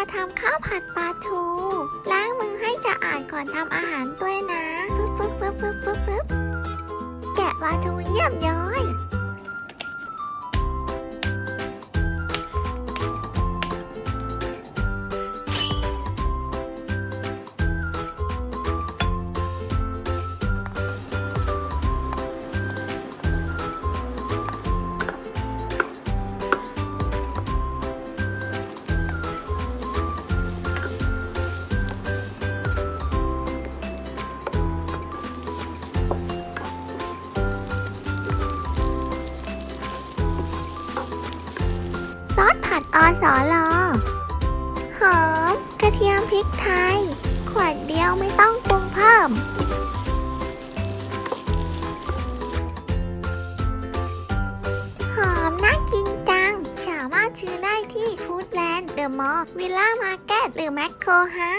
จะทำข้าวผัดปลาทู ล้างมือให้สะอาดก่อนทำอาหารด้วยนะปึ๊บปึ๊บปึ๊บปึ๊บปึ๊บแกะปลาทูเยี่ยมย้อย ซอสผัดอสอลอหอม กระเทียมพริกไทย ขวดเดียวไม่ต้องปรุงเพิ่ม หอมน่ากินจัง สามารถซื้อได้ที่ฟู้ดแลนด์เดอะมอลล์วิลล่ามาร์เก็ตหรือแมคโครฮะ